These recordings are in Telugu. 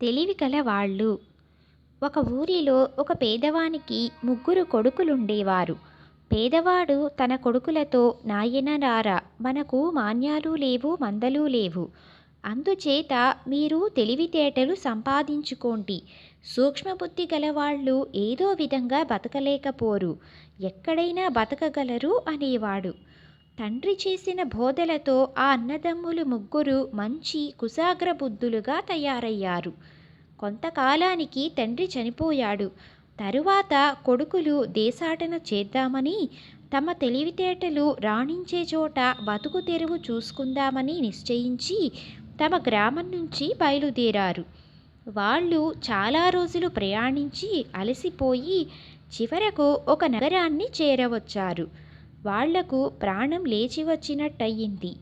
తెలివి కలవాళ్ళు ఒక ఊరిలో ఒక పేదవానికి ముగ్గురు కొడుకులుండేవారు. పేదవాడు తన కొడుకులతో నాయనరారా మనకు మాన్యాలు లేవు మందలు లేవు. అందుచేత మీరు తెలివితేటలు సంపాదించుకోండి. సూక్ష్మబుద్ధి గలవాళ్ళు ఏదో విధంగా బతకలేకపోరు. ఎక్కడైనా బతకగలరు అనేవాడు. తండ్రి చేసిన బోధలతో ఆ అన్నదమ్ములు ముగ్గురు మంచి కుశాగ్ర బుద్ధులుగా తయారయ్యారు. కొంతకాలానికి తండ్రి చనిపోయాడు. తరువాత కొడుకులు దేశాటన చేద్దామని తమ తెలివితేటలు రాణించే చోట బతుకు తెరువు చూసుకుందామని నిశ్చయించి తమ గ్రామం నుంచి బయలుదేరారు. వాళ్ళు చాలా రోజులు ప్రయాణించి అలసిపోయి చివరకు ఒక నగరాన్ని చేరవచ్చారు. వాళ్ళకు ప్రాణం లేచి వచ్చినట్టయింది.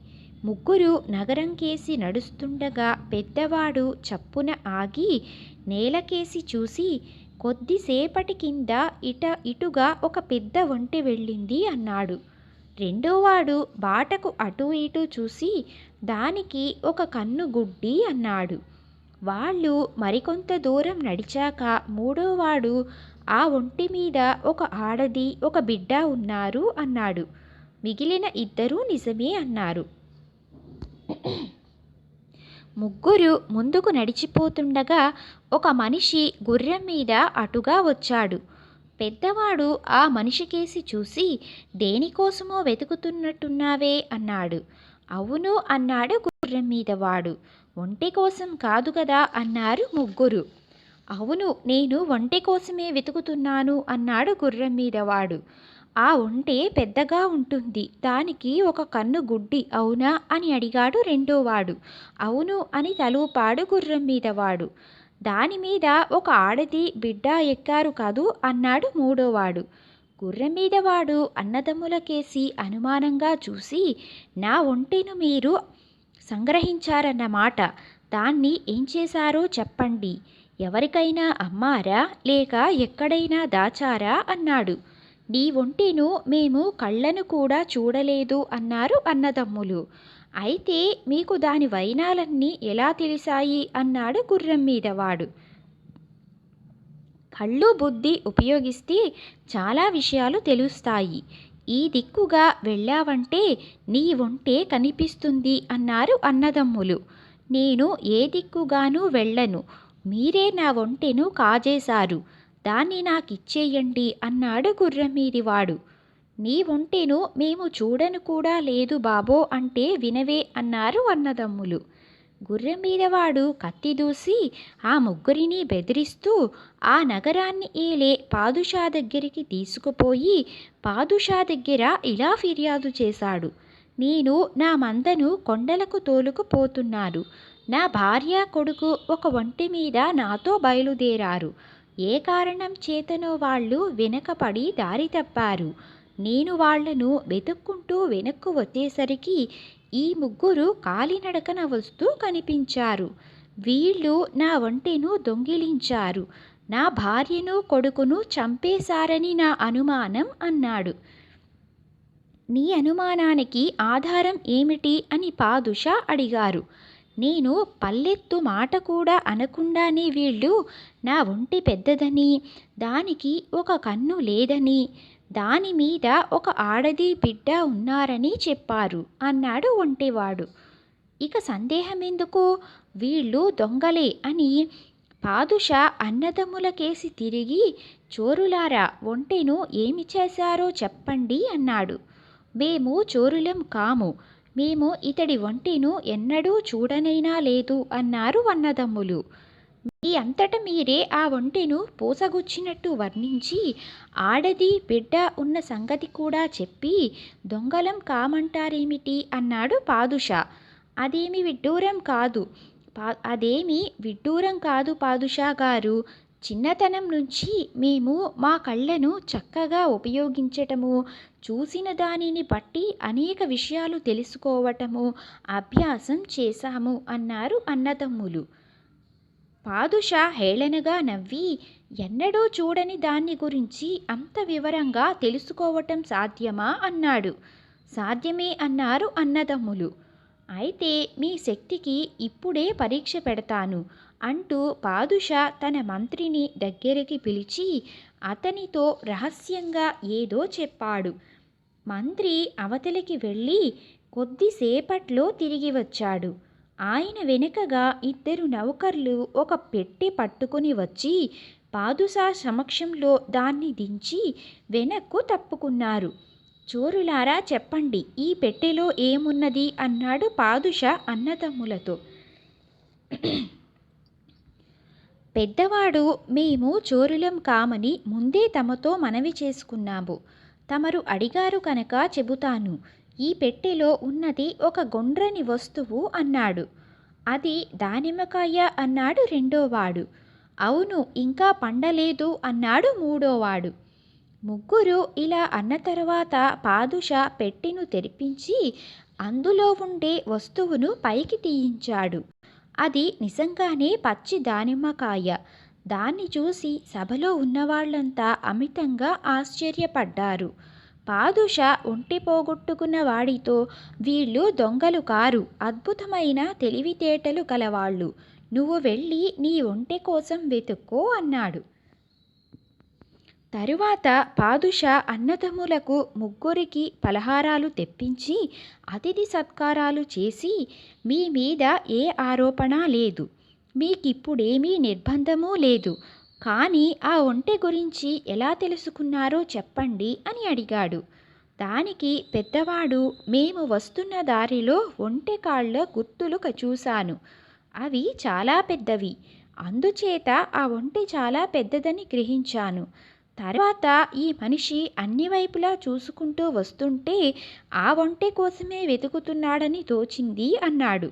ముగ్గురు నగరం కేసి నడుస్తుండగా పెద్దవాడు చప్పున ఆగి నేలకేసి చూసి కొద్దిసేపటి కింద ఇట ఇటుగా ఒక పెద్ద ఒంటి వెళ్ళింది అన్నాడు. రెండోవాడు బాటకు అటు ఇటు చూసి దానికి ఒక కన్ను గుడ్డి అన్నాడు. వాళ్ళు మరికొంత దూరం నడిచాక మూడోవాడు ఆ ఒంటి మీద ఒక ఆడది ఒక బిడ్డ ఉన్నారు అన్నాడు. మిగిలిన ఇద్దరూ నిజమే అన్నారు. ముగ్గురు ముందుకు నడిచిపోతుండగా ఒక మనిషి గుర్రం మీద అటుగా వచ్చాడు. పెద్దవాడు ఆ మనిషికేసి చూసి దేనికోసమో వెతుకుతున్నట్టున్నావే అన్నాడు. అవును అన్నాడు గుర్రం మీద వాడు. ఒంటె కోసం కాదు కదా అన్నారు ముగ్గురు. అవును నేను ఒంటె కోసమే వెతుకుతున్నాను అన్నాడు గుర్రం మీద వాడు. ఆ ఒంటె పెద్దగా ఉంటుంది దానికి ఒక కన్ను గుడ్డి అవునా అని అడిగాడు రెండోవాడు అవును అని తలూపాడు గుర్రం మీద వాడు. దాని మీద ఒక ఆడది బిడ్డ ఎక్కారు కదూ అన్నాడు మూడోవాడు గుర్రం మీద వాడు అన్నదమ్ములకేసి అనుమానంగా చూసి నా ఒంటెను మీరు సంగ్రహించారన్నమాట దాన్ని ఏం చేశారో చెప్పండి. ఎవరికైనా అమ్మారా లేక ఎక్కడైనా దాచారా అన్నాడు. నీ ఒంటిను మేము కళ్ళను కూడా చూడలేదు అన్నారు అన్నదమ్ములు. అయితే మీకు దాని వైనాలన్నీ ఎలా తెలిసాయి అన్నాడు గుర్రం మీద వాడు. కళ్ళు బుద్ధి ఉపయోగిస్తే చాలా విషయాలు తెలుస్తాయి. ఈ దిక్కుగా వెళ్ళావంటే నీ ఒంటే కనిపిస్తుంది అన్నారు అన్నదమ్ములు. నేను ఏ దిక్కుగానూ వెళ్ళను. మీరే నా ఒంటెను కాజేశారు. దాన్ని నాకిచ్చేయండి అన్నాడు గుర్రం మీదివాడు నీ ఒంటెను మేము చూడను కూడా లేదు బాబో అంటే వినవే అన్నారు అన్నదమ్ములు. గుర్రం మీదవాడు కత్తి దూసి ఆ ముగ్గురిని బెదిరిస్తూ ఆ నగరాన్ని ఏలే పాదుషా దగ్గరికి తీసుకుపోయి పాదుషా దగ్గర ఇలా ఫిర్యాదు చేశాడు. నేను నా మందను కొండలకు తోలుకుపోతున్నాను నా భార్య కొడుకు ఒక ఒంటి మీద నాతో బయలుదేరారు. ఏ కారణం చేతనో వాళ్ళు వెనకపడి దారి తప్పారు. నేను వాళ్ళను వెతుక్కుంటూ వెనక్కు వచ్చేసరికి ఈ ముగ్గురు కాలినడకన వస్తూ కనిపించారు. వీళ్ళు నా ఒంటెను దొంగిలించారు. నా భార్యను కొడుకును చంపేశారని నా అనుమానం అన్నాడు. నీ అనుమానానికి ఆధారం ఏమిటి అని పాదుషా అడిగారు. నేను పల్లెత్తు మాట కూడా అనకుండానే వీళ్ళు నా ఒంటి పెద్దదని దానికి ఒక కన్ను లేదని దాని మీద ఒక ఆడది బిడ్డ ఉన్నారని చెప్పారు అన్నాడు ఒంటివాడు. ఇక సందేహం ఎందుకు వీళ్ళు దొంగలే అని పాదుషా అన్నదమ్ములకేసి తిరిగి చోరులారా ఒంటెను ఏమి చేశారో చెప్పండి అన్నాడు. మేము చోరులం కాము. మేము ఇతడి ఒంటిను ఎన్నడూ చూడనైనా లేదు అన్నారు అన్నదమ్ములు మీ అంతట మీరే ఆ ఒంటెను పూసగుచ్చినట్టు వర్ణించి ఆడది బిడ్డ ఉన్న సంగతి కూడా చెప్పి దొంగలం కామంటారేమిటి అన్నాడు పాదుషా. అదేమి విడ్డూరం కాదు. పా అదేమి విడ్డూరం కాదు పాదుషా గారు. చిన్నతనం నుంచి మేము మా కళ్ళను చక్కగా ఉపయోగించటము చూసిన దానిని బట్టి అనేక విషయాలు తెలుసుకోవటము అభ్యాసం చేశాము అన్నారు అన్నదమ్ములు. పాదుషా హేళనగా నవ్వి ఎన్నడూ చూడని దాన్ని గురించి అంత వివరంగా తెలుసుకోవటం సాధ్యమా? అన్నాడు. సాధ్యమే అన్నారు అన్నదమ్ములు. అయితే మీ శక్తికి ఇప్పుడే పరీక్ష పెడతాను. అంటూ పాదుషా తన మంత్రిని దగ్గరికి పిలిచి అతనితో రహస్యంగా ఏదో చెప్పాడు. మంత్రి అవతలికి వెళ్ళి కొద్దిసేపట్లో తిరిగి వచ్చాడు. ఆయన వెనుకగా ఇద్దరు నౌకర్లు ఒక పెట్టె పట్టుకుని వచ్చి పాదుసా సమక్షంలో దాన్ని దించి వెనక్కు తప్పుకున్నారు. చోరులారా చెప్పండి ఈ పెట్టెలో ఏమున్నది? అన్నాడు పాదుష అన్నదమ్ములతో. పెద్దవాడు మేము చోరులం కామని ముందే తమతో మనవి చేసుకున్నాము. తమరు అడిగారు కనుక చెబుతాను. ఈ పెట్టెలో ఉన్నది ఒక గొండ్రని వస్తువు అన్నాడు. అది దానిమ్మకాయ అన్నాడు రెండోవాడు. అవును ఇంకా పండలేదు అన్నాడు మూడోవాడు. ముగ్గురు ఇలా అన్న తర్వాత పాదుష పెట్టెను తెరిపించి అందులో ఉండే వస్తువును పైకి తీయించాడు. అది నిజంగానే పచ్చి దానిమ్మకాయ. దాన్ని చూసి సభలో ఉన్నవాళ్ళంతా అమితంగా ఆశ్చర్యపడ్డారు. పాదుష ఒంటి పోగొట్టుకున్న వాడితో వీళ్ళు దొంగలు కారు అద్భుతమైన తెలివితేటలు కలవాళ్ళు. నువ్వు వెళ్ళి నీ ఒంటె కోసం వెతుక్కో అన్నాడు. తరువాత పాదుష అన్నదమ్ములకు ముగ్గురికి పలహారాలు తెప్పించి అతిథి సత్కారాలు చేసి మీ మీద ఏ ఆరోపణ లేదు. మీకిప్పుడేమీ నిర్బంధమూ లేదు. కానీ ఆ ఒంటె గురించి ఎలా తెలుసుకున్నారో చెప్పండి అని అడిగాడు. దానికి పెద్దవాడు మేము వస్తున్న దారిలో ఒంటె కాళ్ళ గుర్తులు చూశాను. అవి చాలా పెద్దవి. అందుచేత ఆ ఒంటె చాలా పెద్దదని గ్రహించాను. తర్వాత ఈ మనిషి అన్ని వైపులా చూసుకుంటూ వస్తుంటే ఆ ఒంటె కోసమే వెతుకుతున్నాడని తోచింది అన్నాడు.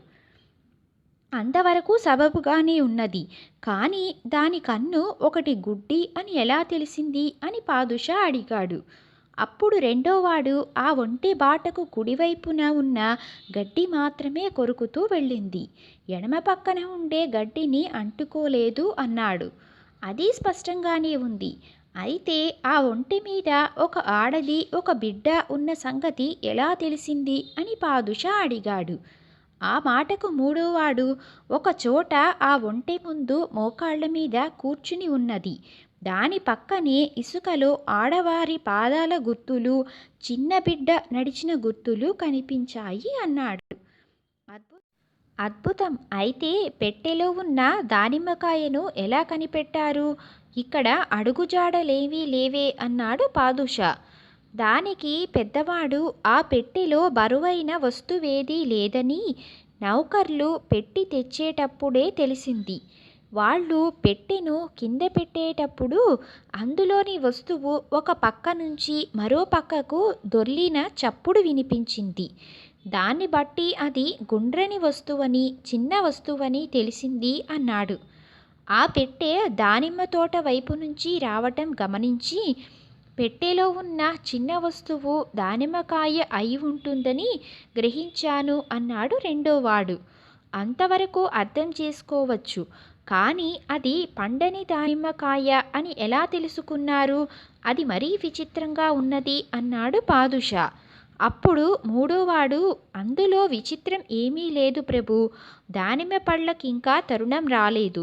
అంతవరకు సబబుగానే ఉన్నది. కానీ దాని కన్ను ఒకటి గుడ్డి అని ఎలా తెలిసింది అని పాదుషా అడిగాడు. అప్పుడు రెండోవాడు ఆ ఒంటె బాటకు కుడివైపున ఉన్న గడ్డి మాత్రమే కొరుకుతూ వెళ్ళింది. ఎడమ పక్కన ఉండే గడ్డిని అంటుకోలేదు అన్నాడు. అది స్పష్టంగానే ఉంది. అయితే ఆ ఒంటి మీద ఒక ఆడది ఒక బిడ్డ ఉన్న సంగతి ఎలా తెలిసింది అని పాదుషా అడిగాడు. ఆ మాటకు మూడోవాడు ఒకచోట ఆ ఒంటి ముందు మోకాళ్ళ మీద కూర్చుని ఉన్నది. దాని పక్కనే ఇసుకలో ఆడవారి పాదాల గుర్తులు చిన్న బిడ్డ నడిచిన గుర్తులు కనిపించాయి అన్నాడు. అద్భుతం. అయితే పెట్టెలో ఉన్న దానిమ్మకాయను ఎలా కనిపెట్టారు? ఇక్కడ అడుగుజాడలేవీ లేవే అన్నాడు పాదుషా. దానికి పెద్దవాడు ఆ పెట్టెలో బరువైన వస్తువేదీ లేదని నౌకర్లు పెట్టి తెచ్చేటప్పుడే తెలిసింది. వాళ్ళు పెట్టెను కింద పెట్టేటప్పుడు అందులోని వస్తువు ఒక పక్క నుంచి మరో పక్కకు దొర్లిన చప్పుడు వినిపించింది. దాన్ని బట్టి అది గుండ్రని వస్తువని చిన్న వస్తువని తెలిసింది అన్నాడు. ఆ పెట్టె దానిమ్మ తోట వైపు నుంచి రావటం గమనించి పెట్టెలో ఉన్న చిన్న వస్తువు దానిమ్మకాయ అయి ఉంటుందని గ్రహించాను అన్నాడు రెండోవాడు అంతవరకు అర్థం చేసుకోవచ్చు. కానీ అది పండని దానిమ్మకాయ అని ఎలా తెలుసుకున్నారు? అది మరీ విచిత్రంగా ఉన్నది అన్నాడు పాదుషా. అప్పుడు మూడోవాడు అందులో విచిత్రం ఏమీ లేదు ప్రభు. దానిమ్మ పళ్ళకింకా తరుణం రాలేదు.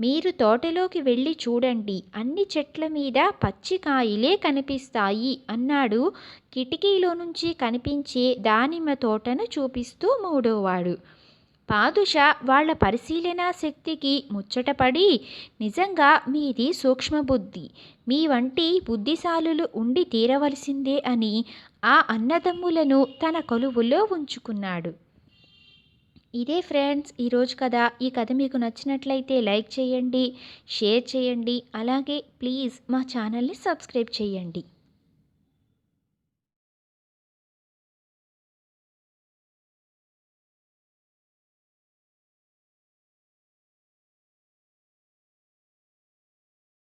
మీరు తోటలోకి వెళ్ళి చూడండి. అన్ని చెట్ల మీద పచ్చికాయలే కనిపిస్తాయి అన్నాడు. కిటికీలో నుంచి కనిపించే దానిమ్మ తోటను చూపిస్తూ మూడోవాడు. పాదుష వాళ్ళ పరిశీలనా శక్తికి ముచ్చటపడి నిజంగా మీది సూక్ష్మబుద్ధి. మీ వంటి బుద్ధిశాలులు ఉండి తీరవలసిందే అని ఆ అన్నదమ్ములను తన కొలువులో ఉంచుకున్నాడు. ఇదే ఫ్రెండ్స్ ఈరోజు కథ. ఈ కథ మీకు నచ్చినట్లయితే లైక్ చేయండి షేర్ చేయండి. అలాగే ప్లీజ్ మా ఛానల్ని సబ్స్క్రైబ్ చేయండి.